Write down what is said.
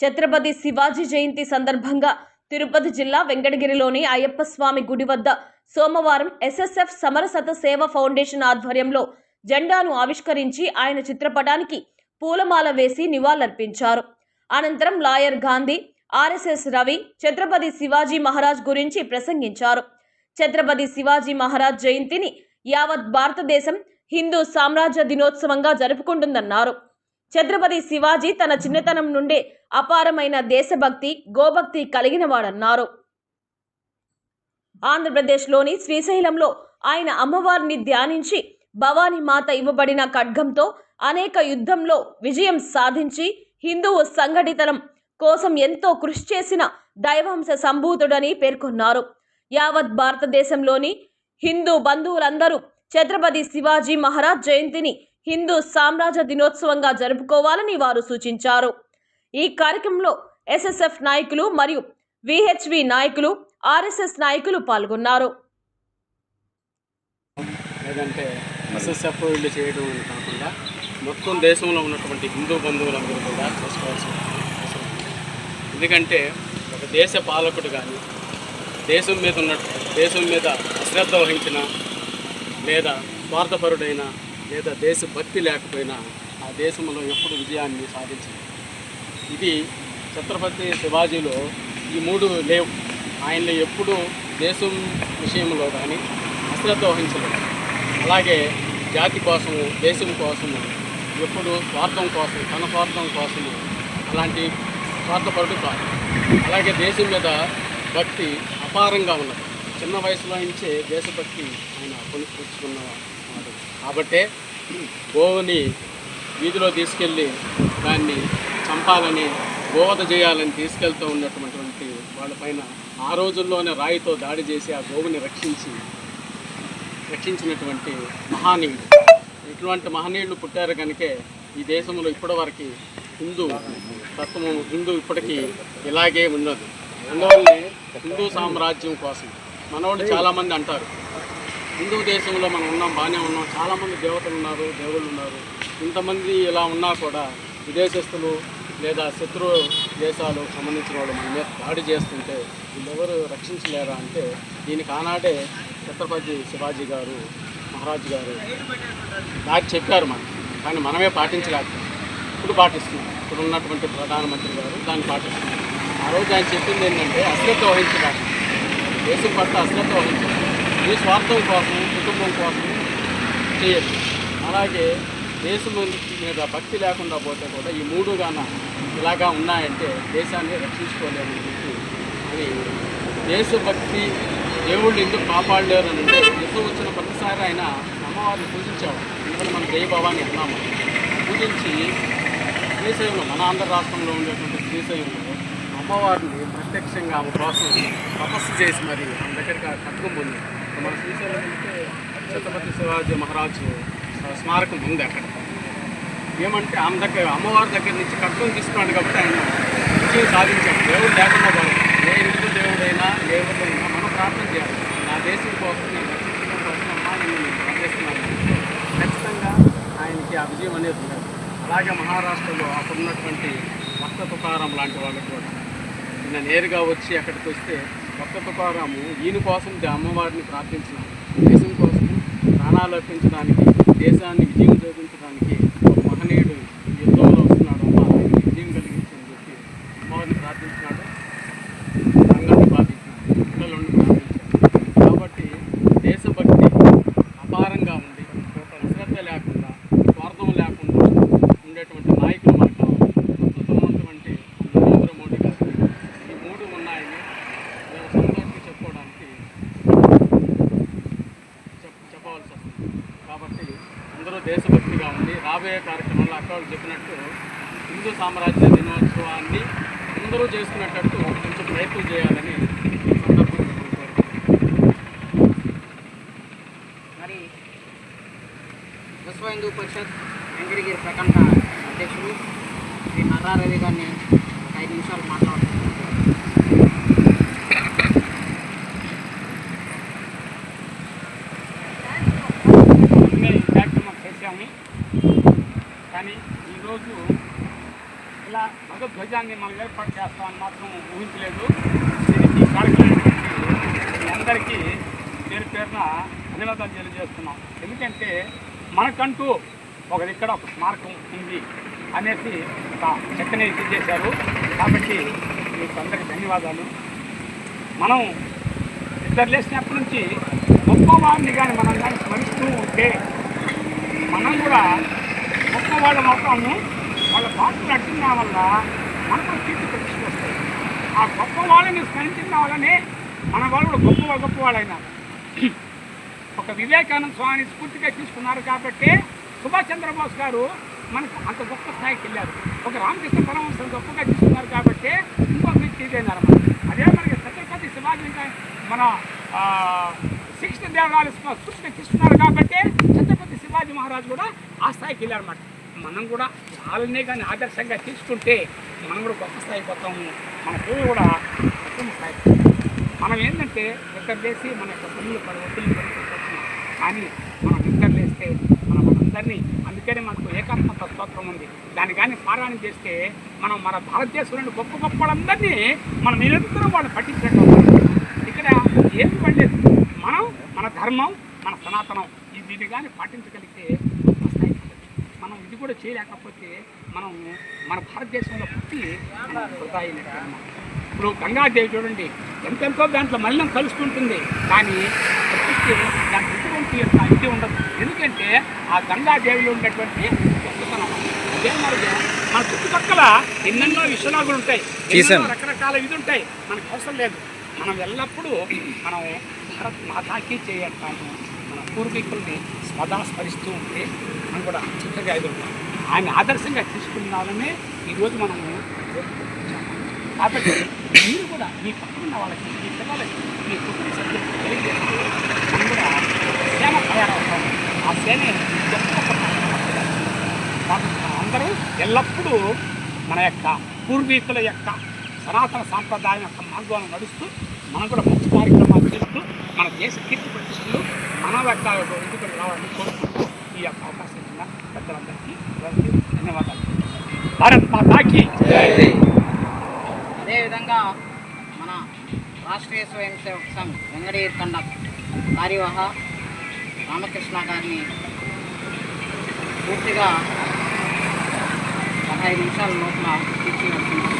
ఛత్రపతి శివాజీ జయంతి సందర్భంగా తిరుపతి జిల్లా వెంకటగిరిలోని అయ్యప్ప స్వామి గుడి వద్ద సోమవారం ఎస్ఎస్ఎఫ్ సమరసత సేవ ఫౌండేషన్ ఆధ్వర్యంలో జెండాను ఆవిష్కరించి ఆయన చిత్రపటానికి పూలమాల వేసి నివాళులర్పించారు. అనంతరం లాయర్ గాంధీ ఆర్ఎస్ఎస్ రవి ఛత్రపతి శివాజీ మహారాజ్ గురించి ప్రసంగించారు. ఛత్రపతి శివాజీ మహారాజ్ జయంతిని యావత్ భారతదేశం హిందూ సామ్రాజ్య దినోత్సవంగా జరుపుకుంటుందన్నారు. ఛత్రపతి శివాజీ తన చిన్నతనం నుండే అపారమైన దేశభక్తి గోభక్తి కలిగినవాడన్నారు. ఆంధ్రప్రదేశ్లోని శ్రీశైలంలో ఆయన అమ్మవారిని ధ్యానించి భవానీ మాత ఇవ్వబడిన ఖడ్గంతో అనేక యుద్ధంలో విజయం సాధించి హిందువు సంఘటితనం కోసం ఎంతో కృషి చేసిన దైవాంశ సంభూతుడని పేర్కొన్నారు. యావత్ భారతదేశంలోని హిందూ బంధువులందరూ ఛత్రపతి శివాజీ మహారాజ్ జయంతిని హిందూ సామ్రాజ్య దినోత్సవంగా జరుపుకోవాలని వారు సూచించారు. ఈ కార్యక్రమంలో ఎస్ఎస్ఎఫ్ నాయకులు మరియు విహెచ్వి నాయకులు ఆర్ఎస్ఎస్ నాయకులు పాల్గొన్నారు. లేదంటే ఎస్ఎస్ఎఫ్ వీళ్ళు చేయడం కాకుండా మొత్తం దేశంలో ఉన్నటువంటి హిందూ బంధువులందరూ కూడా చేసుకోవాల్సిన అవసరం ఎందుకంటే ఒక దేశ పాలకుడు కానీ దేశం మీద ఉన్న దేశం మీద అశ్రద్ధ వహించిన లేదా స్వార్థపరుడైన లేదా దేశభక్తి లేకపోయినా ఆ దేశంలో ఎప్పుడు విజయాన్ని సాధించింది. ఇది ఛత్రపతి శివాజీలో ఈ మూడు లేవు. ఆయనలో ఎప్పుడూ దేశం విషయంలో కానీ అశ్రద్ధ వహించలేదు. అలాగే జాతి కోసము దేశం కోసము ఎప్పుడు స్వార్థం కోసం తన స్వార్థం కోసము అలాంటి స్వార్థపరుడు కాదు. అలాగే దేశం మీద భక్తి అపారంగా ఉన్నది. చిన్న వయసులో నుంచే దేశభక్తి ఆయన కొనుక్కొచ్చుకున్నవాడు కాబట్టే గోవుని వీధిలో తీసుకెళ్ళి దాన్ని చంపాలని గోవత చేయాలని తీసుకెళ్తూ ఉన్నటువంటి వాళ్ళపైన ఆ రోజుల్లోనే రాయితో దాడి చేసి ఆ గోవుని రక్షించి రక్షించినటువంటి మహానీయుడు. ఇటువంటి మహనీయులు పుట్టారు కనుకే ఈ దేశంలో ఇప్పటివరకు హిందూ తత్వము హిందూ ఇప్పటికీ ఇలాగే ఉన్నది. అందువల్లే హిందూ సామ్రాజ్యం కోసం మనవాళ్ళు చాలామంది అంటారు హిందూ దేశంలో మనం ఉన్నాం బాగానే ఉన్నాం చాలామంది దేవతలు ఉన్నారు దేవుళ్ళు ఉన్నారు. ఇంతమంది ఇలా ఉన్నా కూడా విదేశస్తులు లేదా శత్రు దేశాలు సంబంధించిన వాళ్ళు మన మీద దాడి చేస్తుంటే వీళ్ళెవరు రక్షించలేరా అంటే దీనికి ఆనాడే ఛత్రపతి శివాజీ గారు మహారాజు గారు దాటి చెప్పారు మనం కానీ మనమే పాటించలేకపోయాం ఇప్పుడు పాటిస్తున్నాం. ఇప్పుడు ఉన్నటువంటి ప్రధానమంత్రి గారు దాన్ని పాటిస్తున్నారు. ఆ రోజు ఆయన చెప్పింది ఏంటంటే అశ్రద్ధ వహించడానికి. దేశం పట్ల అశ్రద్ధ వహించడానికి. మీ స్వార్థం కోసం కుటుంబం కోసం చేయచ్చు. అలాగే దేశం మీద భక్తి లేకుండా పోతే కూడా ఈ మూడు గాన ఇలాగా ఉన్నాయంటే దేశాన్ని రక్షించుకోలేమని చెప్పి అని దేశభక్తి దేవుళ్ళు ఎందుకు కాపాడలేరు అని అంటే యుద్ధం వచ్చిన ప్రతిసారి ఆయన అమ్మవారిని పూజించాడు ఎందుకంటే మనం జై భవాని అన్నాము. పూజించి శ్రీశైలంలో మన ఆంధ్ర రాష్ట్రంలో ఉండేటువంటి శ్రీశైలంలో అమ్మవారిని ప్రత్యక్షంగా ఆమె కోసం తపస్సు చేసి మరి ఆమె దగ్గరికి కట్టుకుని పొంది మన శ్రీశైలం అంటే ఛత్రపతి శివాజీ మహారాజు స్మారకం ఉంది అక్కడ. ఏమంటే ఆమె దగ్గర అమ్మవారి దగ్గర నుంచి కట్టుకుని తీసుకున్నాడు కాబట్టి ఆయన విజయం సాధించాడు. దేవుడు లేకుండా పోలేదు. ఏ హిందూ దేవుడైనా ఏ ఎవరైనా మనం ప్రార్థన చేయాలి. నా దేశం కోసం నేను రక్షించడం కోసం అమ్మా నేను పనిచేస్తున్నాను. ఖచ్చితంగా ఆయనకి ఆ విజయం అనేది ఉండదు అలాగే మహారాష్ట్రలో అక్కడ ఉన్నటువంటి భక్త తుకారం లాంటి వాళ్ళు కూడా. నిన్న నేరుగా వచ్చి అక్కడికి వస్తే భక్త తుకారాము ఈయన కోసం అమ్మవారిని ప్రార్థించినాడు. దేశం కోసం ప్రాణాలు అర్పించడానికి దేశాన్ని విజయం చూపించడానికి ఒక మహనీయుడు ఈ యుద్ధంలో వస్తున్నాడు అమ్మ ఆయనకి విజయం కలిగించని చెప్పి అమ్మవారిని ప్రార్థించినాడు రంగాన్ని ప్రార్థించినాడు పిల్లలను ప్రార్థించాడు కాబట్టి దేశభక్తి అపారంగా ఉండి శ్రద్ధ లేకుండా స్వార్థం లేకుండా ఉండేటువంటి నాయకులు మనకు కావాలి ప్రస్తుతం ఉన్నటువంటి నరేంద్ర మోడీ గారు ఈ మూడు ఉన్నాయని మేము సంతోషంగా చెప్పుకోవడానికి చెప్ చెప్పవలసి వస్తుంది కాబట్టి అందరూ దేశభక్తిగా ఉండి రాబోయే కార్యక్రమంలో చెప్పినట్టు హిందూ సామ్రాజ్య దినోత్సవాన్ని అందరూ చేసుకునేటట్టు కొంచెం ప్రయత్నం చేయాలని మరి విశ్వ హిందూ పరిషత్ వెంకటగిరి ప్రకంఠ అధ్యక్షుడు శ్రీ నర్రారవి గారిని ఒక ఐదు నిమిషాలు మాట్లాడుతున్నారు కార్యక్రమం చేశాము కానీ ఈరోజు ఇలా మత ధ్వజాన్ని మనం ఏర్పాటు చేస్తామని మాత్రం ఊహించలేదు. దీనికి కార్యక్రమం అందరికీ పేరు పేరున ధన్యవాదాలు తెలియజేస్తున్నాం. ఎందుకంటే మనకంటూ ఒక ఇక్కడ ఒక స్మారకం ఉంది అనేసి ఒక చక్కని ఇది చేశారు. కాబట్టి మీకు అందరికీ ధన్యవాదాలు. మనం ఇద్దరు లేచినప్పటి నుంచి గొప్పవారిని కానీ మనం కానీ స్మరిస్తూ ఉంటే మనం కూడా గొప్పవాళ్ళం అవుతాము వాళ్ళ పాటలు అడ్డున్న వల్ల మనకు కీర్తి ప్రతిష్టలు వస్తాయి. ఆ గొప్ప వాళ్ళని స్మరించిన వల్లనే మన వాళ్ళు కూడా గొప్ప వాళ్ళైనారు ఒక వివేకానంద స్వామిని స్ఫూర్తిగా తీసుకున్నారు కాబట్టి సుభాష్ చంద్రబోస్ గారు మనకు అంత గొప్ప స్థాయికి వెళ్ళారు. ఒక రామకృష్ణ పరమహంస గొప్పగా తీసుకున్నారు కాబట్టి ఇంకొక వ్యక్తి ఇదైనారు అదే మనకి ఛత్రపతి శివాజీ మన శిక్షణ దేవాలయ స్ఫూర్తిగా తీసుకున్నారు కాబట్టి ఛత్రపతి శివాజీ మహారాజు కూడా ఆ స్థాయికి వెళ్ళారన్నమాట. మనం కూడా వాళ్ళనే కానీ ఆదర్శంగా తీసుకుంటే మనం కూడా గొప్ప స్థాయికి పోతాము మన పేరు కూడా ఉత్తమ స్థాయికి మనం ఏంటంటే నిద్ర మన యొక్క పనులు పది ఒత్తిడి కానీ మనం నిద్ర మనం మనందరినీ అందుకనే మనకు ఏకాత్మత స్తోత్రం ఉంది. దాన్ని కానీ పారాయణం చేస్తే మనం మన భారతదేశంలోని గొప్ప గొప్ప వాళ్ళందరినీ మనం నిరంతరం వాళ్ళు పట్టించడం ఇక్కడ ఏం పడలేదు మనం మన ధర్మం మన సనాతనం ఈ దీన్ని కానీ పాటించగలిగితే గొప్ప స్థాయికి వెళ్ళొచ్చు. మనం ఇది కూడా చేయలేకపోతే మనం మన భారతదేశంలో పుట్టి వృధా. ఇప్పుడు గంగాదేవి చూడండి ఎంతెంతో దాంట్లో మలినం కలుస్తుంటుంది కానీ ప్రకృతి దానికి ఎటువంటి యొక్క ఇది ఉండదు. ఎందుకంటే ఆ గంగాదేవిలో ఉన్నటువంటి గొప్పతనం అదే మరి మన చుట్టుపక్కల ఎన్నెన్నో విషయాలు ఉంటాయి ఎన్నెన్నో రకరకాల ఇది ఉంటాయి మనకు అవసరం లేదు. మనం ఎల్లప్పుడూ మనం భారత్ మాతాకి చేయంటాము మన పూర్వీకుల్ని సదా స్మరిస్తూ ఉంటే మనం కూడా చక్కగా ఎదుర్కొంటాం ఆయన ఆదర్శంగా తీసుకున్నామనే ఈరోజు మనము కాబట్టి మీరు కూడా మీ పక్కన ఉన్న వాళ్ళకి మీ పిల్లలకి మీ కుటుంబ సభ్యులకు తెలియజేస్తూ మనం కూడా సేన తయారవుతాం. ఆ సేన కాబట్టి అందరూ ఎల్లప్పుడూ మన యొక్క పూర్వీకుల యొక్క సనాతన సాంప్రదాయం యొక్క మార్గంలో నడుస్తూ మనం కూడా మంచి కార్యక్రమాలు చేస్తూ మన దేశ కీర్తి ప్రతిష్టలు మన యొక్క ఎందుకు రావాలని కోరుకుంటూ ఈ యొక్క అవకాశం ఇచ్చిన పెద్దలందరికీ ధన్యవాదాలు. భారత్ మాతాకి అదేవిధంగా మన రాష్ట్రీయ స్వయం సేవక సంఘ్ వెంగడీర్ తండ కార్యవాహ రామకృష్ణ గారిని పూర్తిగా పదహైదు నిమిషాల లోపల తీర్చివచ్చున్నాం